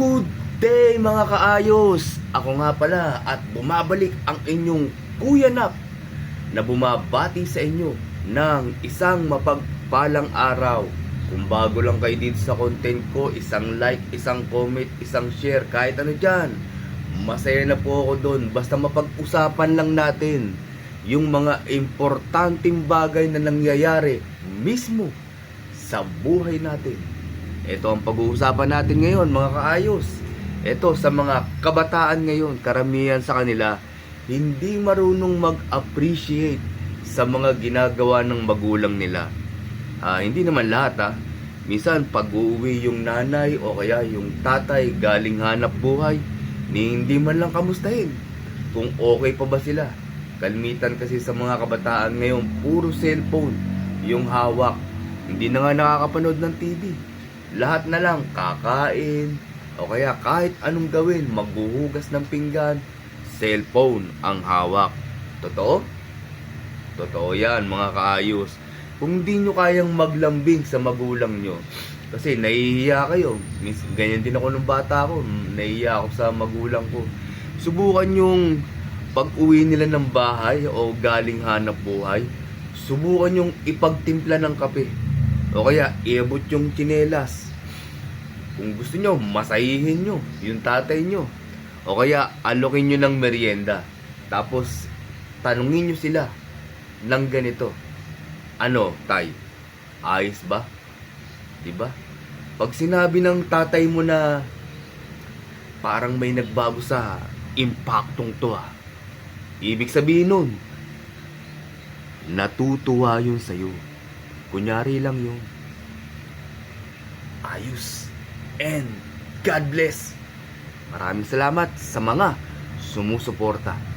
Good day mga kaayos! Ako nga pala at bumabalik ang inyong Kuya Nap na bumabati sa inyo ng isang mapagpalang araw. Kung bago lang kayo dito sa content ko, isang like, isang comment, isang share, kahit ano dyan. Masaya na po ako doon. Basta mapag-usapan lang natin yung mga importanteng bagay na nangyayari mismo sa buhay natin. Ito ang pag-uusapan natin ngayon mga kaayos. Ito sa mga kabataan ngayon, karamihan sa kanila, hindi marunong mag-appreciate sa mga ginagawa ng magulang nila. Ah, hindi naman lahat ah. Minsan pag uuwi yung nanay o kaya yung tatay galing hanap buhay, ni hindi man lang kamustahin kung okay pa ba sila. Kalmitan kasi sa mga kabataan ngayon, puro cellphone yung hawak. Hindi na nga nakakapanood ng TV. Lahat na lang kakain o kaya kahit anong gawin, magbuhugas ng pinggan, cellphone ang hawak. Totoo? Totoo yan mga kaayos. Kung di nyo kayang maglambing sa magulang nyo, kasi nahihiya kayo. Ganyan din ako nung bata ko. Nahihiya ako sa magulang ko. Subukan yung pag uwi nila ng bahay o galing hanap buhay, subukan yung ipagtimpla ng kape. O kaya, iabot yung tsinelas. Kung gusto nyo, masahihin nyo yung tatay nyo. O kaya, alokin nyo ng merienda. Tapos, tanungin nyo sila ng ganito. Ano, tay? Ayos ba? 'Di ba? Pag sinabi ng tatay mo na parang may nagbago sa impaktong to ah. Ibig sabihin nun, natutuwa yun sa'yo. Kunyari lang yun. Ayos. And God bless. Maraming salamat sa mga sumusuporta.